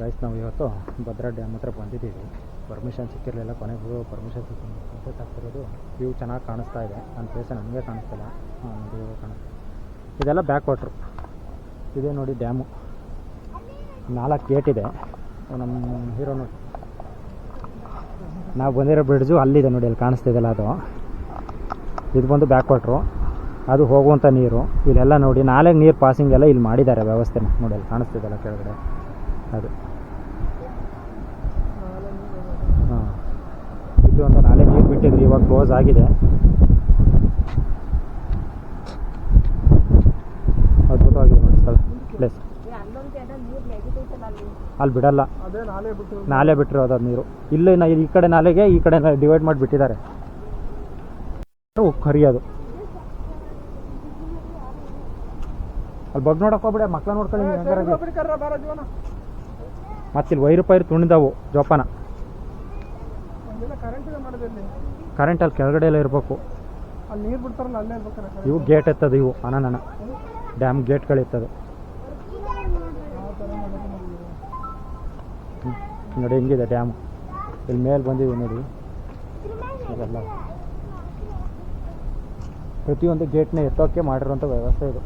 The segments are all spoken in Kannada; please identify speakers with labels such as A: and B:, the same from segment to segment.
A: ಗೈಸ್ ನಾವು ಇವತ್ತು ಭದ್ರಾ ಡ್ಯಾಮ್ ಹತ್ರ ಬಂದಿದ್ದೀವಿ. ಪರ್ಮಿಷನ್ ಸಿಕ್ಕಿರಲಿಲ್ಲ, ಕೊನೆಗೂ ಪರ್ಮಿಷನ್ ಸಿಕ್ಕಿದ್ದು. ಕಂಪ್ಲೀಟ್ ಆಗ್ತಿರೋದು ವ್ಯೂ ಚೆನ್ನಾಗಿ ಕಾಣಿಸ್ತಾ ಇದೆ. ನನ್ನ ಫೇಸ ನಮಗೆ ಕಾಣಿಸ್ತಿಲ್ಲ. ಹಾಂ ನೋಡಿ ಕಾಣಿಸ್ತಾ ಇದೆಲ್ಲ ಬ್ಯಾಕ್ ವಾಟ್ರು ಇದೇ ನೋಡಿ ಡ್ಯಾಮು ನಾಲ್ಕು ಗೇಟ್ ಇದೆ. ನಮ್ಮ ಹೀರೋ ನೋಡಿ. ನಾವು ಬಂದಿರೋ ಬ್ರಿಡ್ಜು ಅಲ್ಲಿದೆ ನೋಡಿ, ಅಲ್ಲಿ ಕಾಣಿಸ್ತಿದೆಲ್ಲ ಅದು. ಇದು ಬಂದು ಬ್ಯಾಕ್ ವಾಟ್ರು ಅದು ಹೋಗುವಂಥ ನೀರು. ಇಲ್ಲೆಲ್ಲ ನೋಡಿ ನಾಲ್ಕು ನೀರು ಪಾಸಿಂಗ್ ಎಲ್ಲ ಇಲ್ಲಿ ಮಾಡಿದ್ದಾರೆ ವ್ಯವಸ್ಥೆನ. ನೋಡಿ, ಅಲ್ಲಿ ಕಾಣಿಸ್ತಿದೆಲ್ಲ ಕೆಳಗಡೆ. ಅದು ಹಾಂ ಇದು ಅಂತ ನಾಳೆ ನೀರು ಬಿಟ್ಟಿದ್ರು ಇವಾಗ ಕ್ಲೋಸ್ ಆಗಿದೆ. ಅದ್ಭುತವಾಗಿದೆ ನೋಡಿ ಸ್ಥಳ ಪ್ಲೇಸ್ ಅಲ್ಲಿ ಬಿಡಲ್ಲ. ನಾಲೆ ಬಿಟ್ಟಿರೋದು ಅದು ನೀರು. ಇಲ್ಲ ಈ ಕಡೆ ನಾಲೆಗೆ ಈ ಕಡೆ ಡಿವೈಡ್ ಮಾಡಿ ಬಿಟ್ಟಿದ್ದಾರೆ. ಕರಿಯೋದು ಅಲ್ಲಿ ಬಗ್ ನೋಡಕ್ ಹೋಗ್ಬಿಡ ಮಕ್ಳ ನೋಡ್ಕೊಳ್ಳಿ ಮತ್ತಿಲ್ಲಿ ವೈರು ಪೈರು ತುಣಿದವು ಜೋಪಾನ.
B: ಕರೆಂಟ್ ಇದೆ
A: ಅಲ್ಲಿ ಕೆಳಗಡೆ ಎಲ್ಲ ಇರಬೇಕು.
B: ಅಲ್ಲಿ ನೀರು ಬಿಡ್ತಾರಲ್ಲ ಅಲ್ಲೇ ಇರ್ಬೇಕಾರೆ current.
A: ಇವು ಗೇಟ್ ಎತ್ತದು ಇವು ಅನನನ. ಡ್ಯಾಮ್
B: ಗೇಟ್ಗಳು?
A: ನೋಡಿ ಹೆಂಗಿದೆ ಡ್ಯಾಮ್ ಇಲ್ಲಿ ಮೇಲೆ ಬಂದಿದೆ ನೋಡಿ. ಇದೆಲ್ಲ. ಪ್ರತಿಯೊಂದು ಗೇಟ್ನ ಎತ್ತೋಕ್ಕೆ ಮಾಡಿರೋಂಥ ವ್ಯವಸ್ಥೆ ಇದು.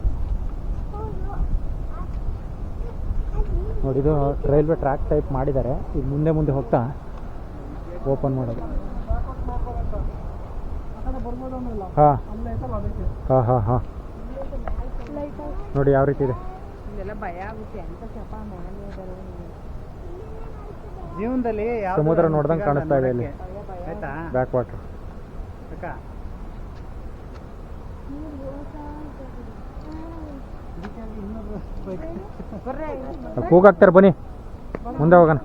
A: ನೋಡಿ ಇದು ರೈಲ್ವೆ ಟ್ರ್ಯಾಕ್ ಟೈಪ್ ಮಾಡಿದ್ದಾರೆ. ಈಗ ಮುಂದೆ ಮುಂದೆ ಹೋಗ್ತಾ. ಓಪನ್ ಮಾಡೋದು. ಹಾಂ. ಹಾಂ ಹಾಂ ಹಾಂ. ನೋಡಿ ಯಾವ ರೀತಿ ಇದೆ.
C: ಇದೆಲ್ಲ ಭಯ ಆಗುತ್ತೆ. ಅಂತ ಸ್ವಲ್ಪ ಮನೆ
B: ಜೀವನದಲ್ಲಿ
A: ಸಮುದ್ರ ನೋಡ್ದಂಗೆ ಕಾಣಿಸ್ತಾ ಇದೆ ಇಲ್ಲಿ ಬ್ಯಾಕ್ ವಾಟರ್
B: ಅಕ್ಕ.
A: ಕೂಗಾಕ್ತಾರೆ ಬನ್ನಿ. ಮುಂದೆ ಹೋಗೋಣ.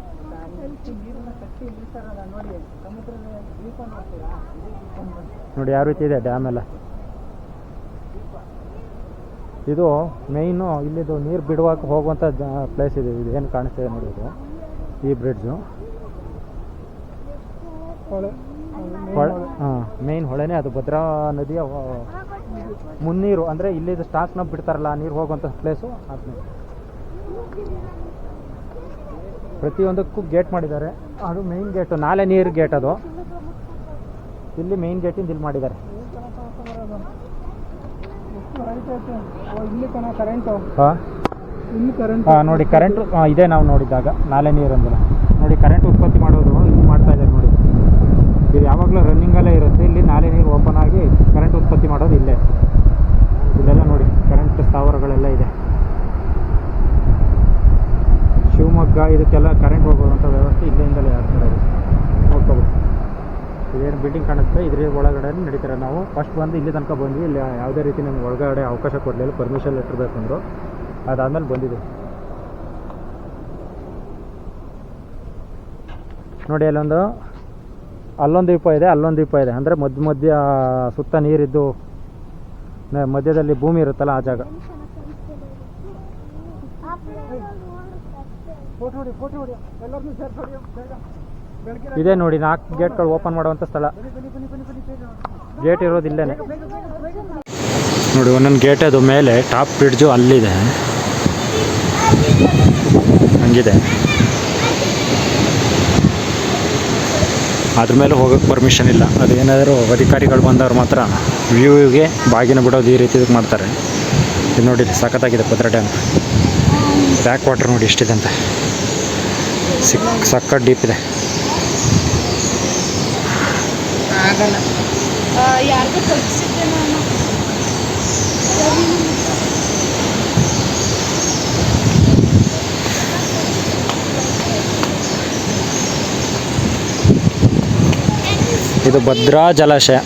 A: ನೋಡಿ ಯಾವ ರೀತಿ ಇದೆ ಡ್ಯಾಮ್ ಎಲ್ಲ. ಇದು ಮೇಯ್ನು ಇಲ್ಲಿದು ನೀರು ಬಿಡುವಾಗ ಹೋಗುವಂಥ ಪ್ಲೇಸ್ ಇದೆ. ಇದು ಏನು ಕಾಣಿಸ್ತಿದೆ ನೋಡಿ ಇದು. ಈ ಬ್ರಿಡ್ಜು
B: ಹೊಳೆ.
A: ಹೊಳೆ ಹಾಂ ಮೇಯ್ನ್ ಹೊಳೆನೇ ಅದು. ಭದ್ರಾ ನದಿಯ ಮುನ್ನೀರು. ಅಂದರೆ ಇಲ್ಲಿದು ಸ್ಟಾಕ್ನ ಬಿಡ್ತಾರಲ್ಲ ಆ ನೀರು ಹೋಗುವಂಥ ಪ್ಲೇಸು ಅದು ಪ್ರತಿಯೊಂದಕ್ಕೂ ಗೇಟ್ ಮಾಡಿದ್ದಾರೆ. ಅದು ಮೇಯ್ನ್ ಗೇಟು ನಾಲೆ ನೀರು ಗೇಟ್ ಅದು. ಇಲ್ಲಿ ಮೇಯ್ನ್ ಗೇಟಿಂದ ಇಲ್ಲಿ ಮಾಡಿದ್ದಾರೆ. ಹಾಂ. ನೋಡಿ ಕರೆಂಟ್ ಇದೆ ನಾವು ನೋಡಿದಾಗ ನಾಲೆ ನೀರು ಅಂದಿಲ್ಲ ನೋಡಿ ಕರೆಂಟ್ ಉತ್ಪತ್ತಿ ಮಾಡೋದು ಇಲ್ಲಿ ಮಾಡ್ತಾ ಇದ್ದಾರೆ ನೋಡಿ. ಇದು ಯಾವಾಗಲೂ ರನ್ನಿಂಗಲ್ಲೇ ಇರುತ್ತೆ. ಇಲ್ಲಿ ನಾಲೆ ನೀರು ಓಪನ್ ಆಗಿ ಕರೆಂಟ್ ಉತ್ಪತ್ತಿ ಮಾಡೋದು ಇಲ್ಲೇ. ಇಲ್ಲೆಲ್ಲ ನೋಡಿ ಕರೆಂಟ್ ಸ್ಥಾವರಗಳೆಲ್ಲ ಇದೆ. ಶಿವಮೊಗ್ಗ, ಇದಕ್ಕೆಲ್ಲ ಕರೆಂಟ್ ಹೋಗುವಂಥ ವ್ಯವಸ್ಥೆ ಇಲ್ಲಿಂದಲೇ ಆಗ್ತಿರೋದು ನೋಡ್ಕೋಬೋದು ಇದೇನು ಬಿಲ್ಡಿಂಗ್ ಕಾಣುತ್ತೆ? ಇದ್ರ ಒಳಗಡೆ ನಡೀತಾರೆ. ನಾವು ಫಸ್ಟ್ ಬಂದು ಇಲ್ಲಿ ತನಕ ಬಂದ್ವಿ. ಇಲ್ಲಿ ಯಾವುದೇ ರೀತಿ ನಮ್ಗೆ ಒಳಗಡೆ ಅವಕಾಶ ಕೊಡಲಿಲ್ಲ. ಪರ್ಮಿಷನ್ ಲೆಟ್ರ್ ಬೇಕಂದ್ರು ಅದಾದಮೇಲೆ ಬಂದಿದೆ ನೋಡಿ ಅಲ್ಲೊಂದು ಅಲ್ಲೊಂದು ದೀಪ ಇದೆ. ಅಲ್ಲೊಂದು ದೀಪ ಇದೆ. ಅಂದರೆ ಮಧ್ಯ ಮಧ್ಯ ಸುತ್ತ ನೀರಿದ್ದು ಮಧ್ಯದಲ್ಲಿ ಭೂಮಿ ಇರುತ್ತಲ್ಲ ಆ ಜಾಗ.
B: ಫೋಟೋ
A: ಇದೇ ನೋಡಿ, ನಾಲ್ಕು ಗೇಟ್ಗಳು ಓಪನ್ ಮಾಡುವಂಥ ಸ್ಥಳ. ಗೇಟ್ ಇರೋದು ನೋಡಿ, ಒಂದೊಂದು ಗೇಟ್ ಅದು ಮೇಲೆ ಟಾಪ್ ಬ್ರಿಡ್ಜು ಅಲ್ಲಿದೆ. ಹಂಗಿದೆ. ಅದ್ರ ಮೇಲೆ ಹೋಗೋಕ್ಕೆ ಪರ್ಮಿಷನ್ ಇಲ್ಲ. ಅದು ಏನಾದರೂ ಅಧಿಕಾರಿಗಳು ಬಂದವ್ರು ಮಾತ್ರ ವ್ಯೂಗೆ ಬಾಗಿನ ಬಿಡೋದು ಈ ರೀತಿ ಮಾಡ್ತಾರೆ. ಇದು ನೋಡಿ ಸಖತ್ತಾಗಿದೆ ಪದ್ರ ಡ್ಯಾಮ್. ಬ್ಯಾಕ್ ವಾಟರ್ ನೋಡಿ, ಎಷ್ಟಿದೆ ಅಂತ. ಸಿಕ್ ಸಖತ್ ಡೀಪ್ ಇದೆ.
C: ಆಗಲ್ಲ. ಯಾರಿಗೂ ತಪ್ಪಿಸಿದ್ದೆ ನಾನು.
A: ಇದು ಭದ್ರಾ ಜಲಾಶಯ.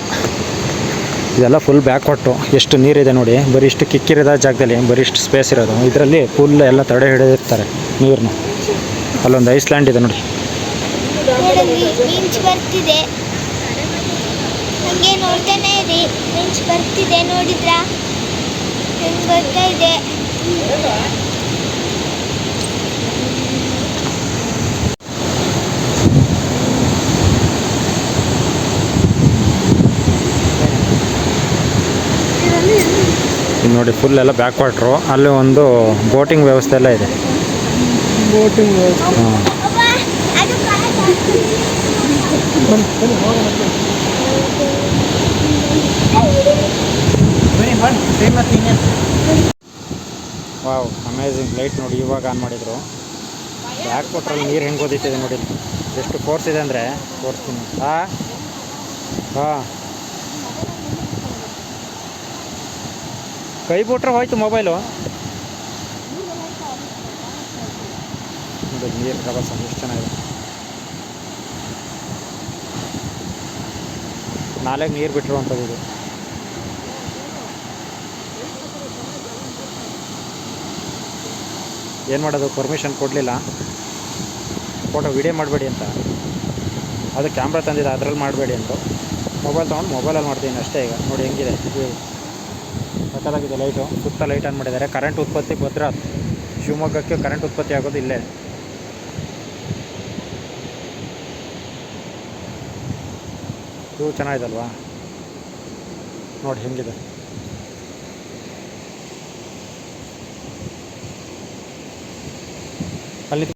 A: ಇದೆಲ್ಲ ಫುಲ್ ಬ್ಯಾಕ್ ಕೊಟ್ಟು ಎಷ್ಟು ನೀರಿದೆ ನೋಡಿ. ಬರೀ ಇಷ್ಟು ಕಿಕ್ಕಿರಿದ ಜಾಗದಲ್ಲಿ ಬರೀ ಇಷ್ಟು ಸ್ಪೇಸ್ ಇರೋದು. ಇದರಲ್ಲಿ ಫುಲ್ ಎಲ್ಲ ತಡೆ ಹಿಡಿದಿರ್ತಾರೆ ನೀರನ್ನ ಅಲ್ಲೊಂದು ಐಸ್ಲ್ಯಾಂಡ್ ಇದೆ ನೋಡಿ.
D: ಹಂಗೆ ನೋಡ್ತಾನೆ ಇರಿ. ಮಿಂಚ್ ಬರ್ತಿದೆ ನೋಡಿದ್ರಾ? ಹೆಂಗ್ ಬರ್ತಾ ಇದೆ.
A: ಇದು ನೋಡಿ ಫುಲ್ ಎಲ್ಲ ಬ್ಯಾಕ್ ವಾಟ್ರು ಅಲ್ಲಿ ಒಂದು ಬೋಟಿಂಗ್ ವ್ಯವಸ್ಥೆ ಎಲ್ಲ ಇದೆ.
B: ಬೋಟಿಂಗ್
A: ವಾವ್ ಅಮೇಝಿಂಗ್ ಲೈಟ್ ನೋಡಿ, ಇವಾಗ ಆನ್ ಮಾಡಿದರು. ಬ್ಯಾಕ್ ಕೊಟ್ಟರೆ ನೀರು ಹೆಂಗೆ ಓದಿತಿದೆ ನೋಡಿ. ಎಷ್ಟು ಫೋರ್ಸ್ ಇದೆ ಅಂದರೆ ತೋರಿಸ್ತೀನಿ ಹಾಂ? ಹಾಂ. ಕೈ ಬಿಟ್ರೆ ಹೋಯ್ತು ಮೊಬೈಲು ನೀರು ರಭಸ ಎಷ್ಟು ಚೆನ್ನಾಗಿದೆ. ನಾಲ್ಕು ನೀರು ಬಿಟ್ಟಿರುವಂಥದ್ದು ಇದು. ಏನು ಮಾಡೋದು? ಪರ್ಮಿಷನ್ ಕೊಡಲಿಲ್ಲ. ಫೋಟೋ ವಿಡಿಯೋ ಮಾಡಬೇಡಿ ಅಂತ. ಅದು ಕ್ಯಾಮ್ರಾ ತಂದಿದೆ, ಅದ್ರಲ್ಲಿ ಮಾಡಬೇಡಿ ಅಂತ. ಮೊಬೈಲ್ ತೊಗೊಂಡು ಮೊಬೈಲಲ್ಲಿ ಮಾಡ್ತೀನಿ ಅಷ್ಟೇ ಈಗ. ನೋಡಿ ಹೆಂಗಿದೆ. ಸಕ್ಕತ್ತಾಗಿದೆ ಲೈಟು ಸುತ್ತ ಲೈಟ್ ಆನ್ ಮಾಡಿದ್ದಾರೆ. ಕರೆಂಟ್ ಉತ್ಪತ್ತಿ ಭದ್ರಾ. ಶಿವಮೊಗ್ಗಕ್ಕೆ ಕರೆಂಟ್ ಉತ್ಪತ್ತಿ ಆಗೋದು ಇಲ್ಲೇ. ಇವು ಚೆನ್ನಾಗಿದಲ್ವಾ ನೋಡಿ ಹೆಂಗಿದೆ. ಅಲ್ಲಿ